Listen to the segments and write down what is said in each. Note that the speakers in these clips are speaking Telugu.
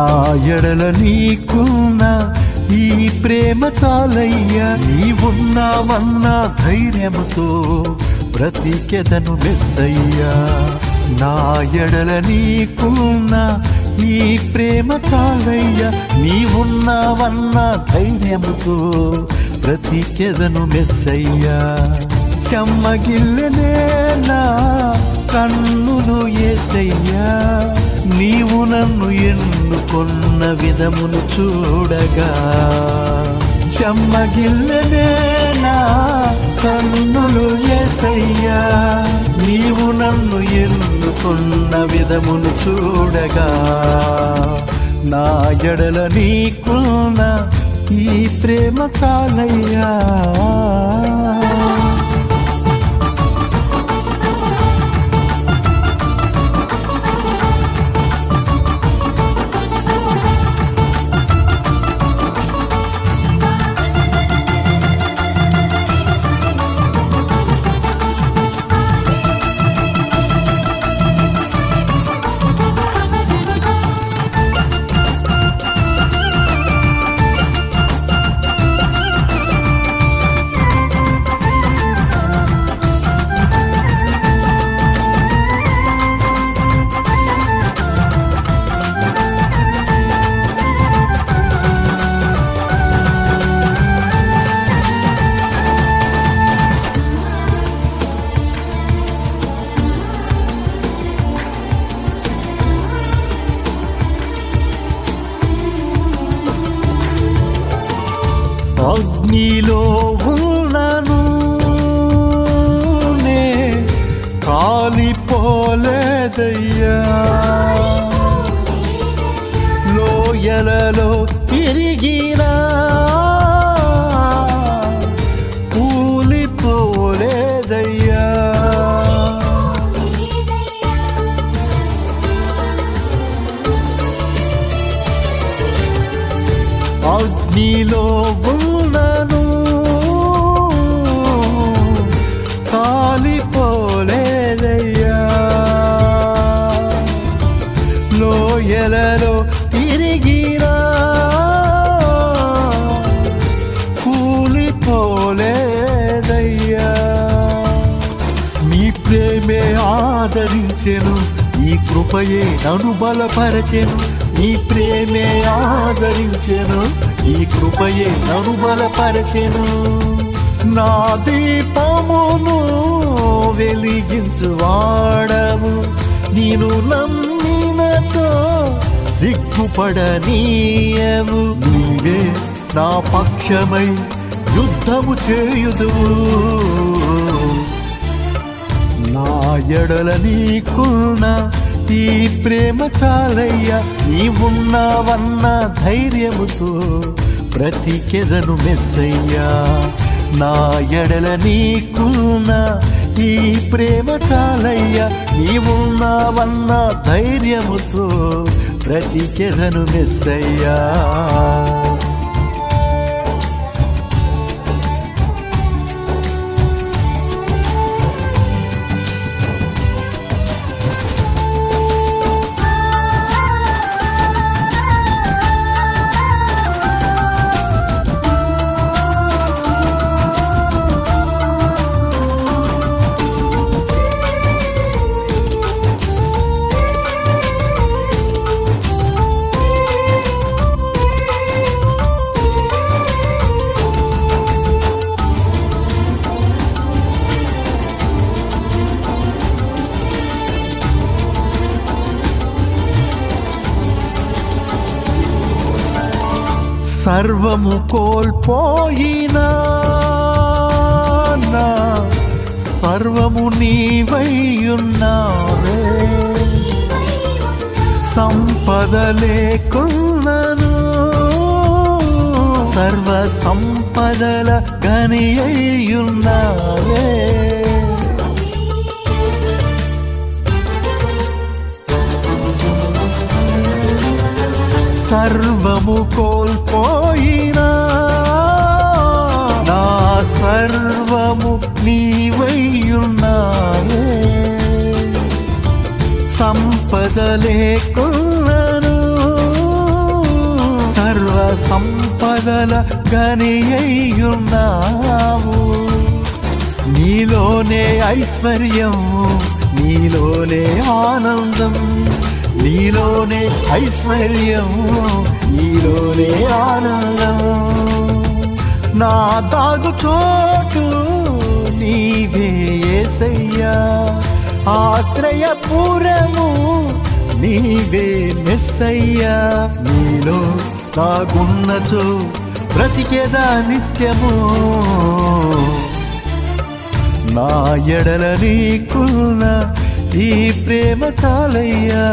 నా ఎడల నీకున్న ఈ ప్రేమ చాలయ్యా నీవున్నావన్న ధైర్యముతో బ్రతికెదను మెస్సయ్యా. నా ఎడల నీకున్న ఈ ప్రేమ చాలయ్యా నీవున్నావన్న ధైర్యముతో బ్రతికెదను మెస్సయ్యా. చెమ్మగిల్లనే నా కన్నులు ఏసయ్యా. నీవు నన్ను ఎన్నుకొన్న విధమును చూడగా చెమ్మగిల్లనేనా కన్నులు ఎసయ్యా నీవు నన్ను ఎన్నుకొన్న విధమును చూడగా నా ఎడల నీకున్న ఈ ప్రేమ చాలయ్యా. గెలలో తిరిగినా కృపయే నను బలపరచెను నీ ప్రేమే ఆదరించెను నీ కృపయే నను బలపరచెను. నా దీపమును వెలిగించు వాడవు నేను నమ్మినతో సిగ్గుపడనీయవు నీవే నా పక్షమై యుద్ధము చేయుదువు. నా ఎడల నీకున్న ఈ ప్రేమ చాలయ్యా నీ ఉన్నావన్న ధైర్యముతో బ్రతికెదను మెస్సయ్యా. నా ఎడల నీకున్న ఈ ప్రేమ చాలయ్యా నీ ఉన్నావన్న ధైర్యముతో బ్రతికెదను మెస్సయ్యా. సర్వము కోల్పోయినా నా సర్వము నీవయ్యున్నావే. సంపద లేకున్నను సర్వ సంపదల గని అయ్యున్నావే సర్వము కోల్పోయినా నా సర్వము నీవయ్యున్నావే సంపద లేకున్నాను సర్వ సంపదల గనియ్యున్నావు నీలోనే ఐశ్వర్యము నీలోనే ఆనందం. నీలోనే ఐశ్వర్యం నీలోనే ఆనందం. నా దాగు చోటు నీవే ఏసయ్యా. ఆశ్రయపురము నీవే మెస్సయ్యా. నీలో తాగున్నచో బ్రతికేదా నిత్యము. నా ఎడల నీకున్న ప్రేమ చాలయ్యా.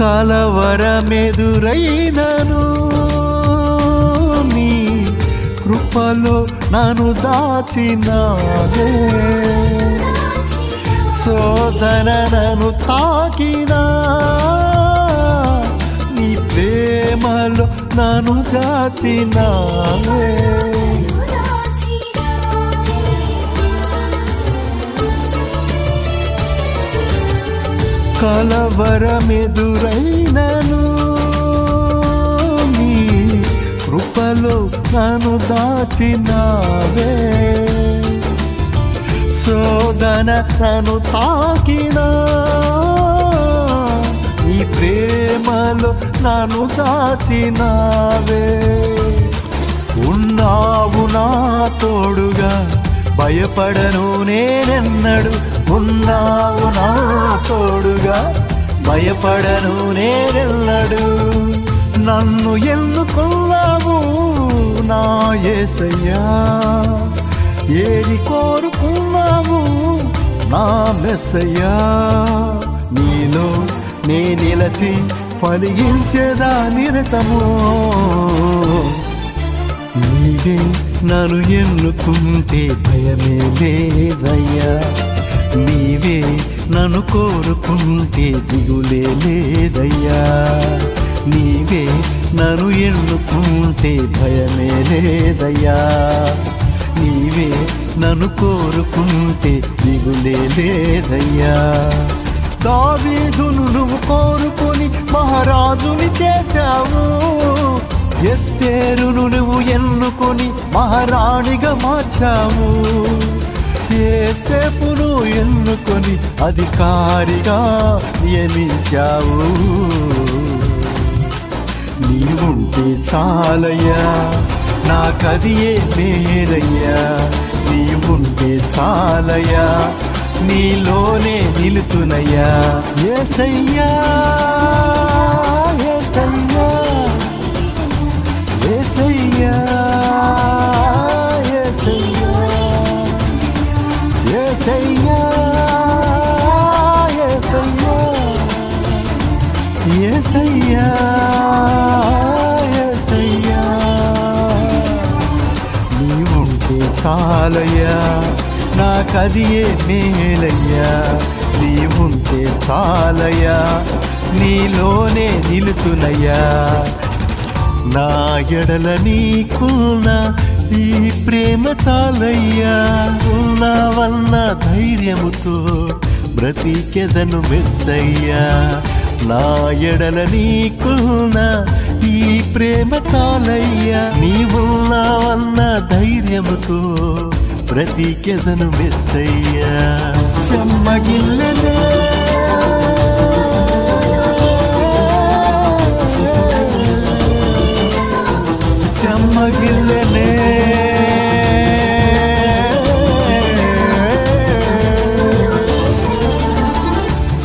కలవరమెదురైనను. నీ కృపలో నన్ను దాచినాదే శోధన నన్ను తాకినా. నీ ప్రేమలో నన్ను దాచినావే. కలవరమెదురైనను. నీ కృపలో నన్ను దాచినావే. శోధన నన్ను తాకినా. నీ ప్రేమలో నన్ను దాచినావే. ఉన్నావు నా తోడుగా భయపడను నేనెన్నడు. ఉన్నావు నా తోడుగా. భయపడను నేనెల్లడు నన్ను ఎన్నుకున్నావు నా ఏసయ్యా. ఏది కోరుకున్నావు నా మెస్సయ్యా. నీలో నే నిలచి ఫలించేదా నిరతము. నీవే నన్ను ఎన్నుకుంటే భయమే లేదయ్యా. నీవే నన్ను కోరుకుంటే దిగులే లేదయ్యా. నీవే నన్ను ఎన్నుకుంటే భయమే లేదయ్యా. నీవే నన్ను కోరుకుంటే దిగులే లేదయ్యా. దావీదును నువ్వు కోరుకొని మహారాజుని చేశావు. ఎస్తేరును నువ్వు ఎన్నుకొని మహారాణిగా మార్చావు. ఏసేపును ఎన్నుకొని అధికారిగా నియమించావు. నీవుంటే చాలయ్యా నాకది ఏ మేరయ్యా నీవుంటే చాలయ్యా నీలోనే నిలుతునయ్యా. ఏసయ్యా ఏసయ్యా ఏసయ్యా ఏసయ్యా. ఏసయ్యా ఏసయ్యా. నీవుంటే చాలయ్యా నాకది ఏ మేలయ్యా. నీవుంటే చాలయ్యా నీలోనే నిలుతునయ్యా. నా ఎడల నీకున్న ఈ ప్రేమ చాలయ్యా. ఉన్నావన్న ధైర్యముతో బ్రతికెదను మెస్సయ్యా. నా ఎడల నీకున్న ఈ ప్రేమ చాలయ్యా. నీవున్నావన్న ధైర్యముతో బ్రతికెదను మెస్సయ్యా. చెమ్మగిల్లనే చెమ్మగిల్లనే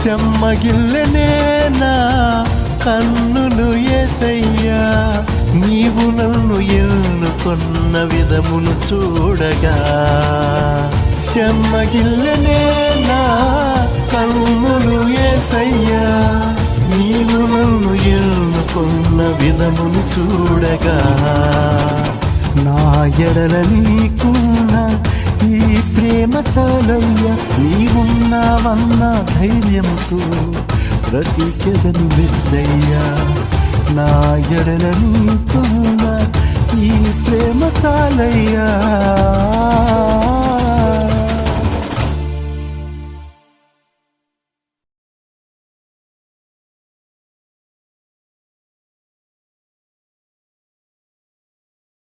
చెమ్మగిల్లే కన్నులు ఏసయ్యా నీవు నన్ను ఎన్నుకొన్న విధమును చూడగా. చెమ్మగిల్లనే నా కన్నులు ఏసయ్యా నీవు నన్ను ఎన్నుకొన్న విధమును చూడగా. నా ఎడల నీకున్న ఈ ప్రేమ చాలయ్యా నీవున్నావన్న ధైర్యంతో. ప్రతి చెదను మెస్సయ్యా నా ఎడల నీకున్న ఈ ప్రేమ చాలయ్యా.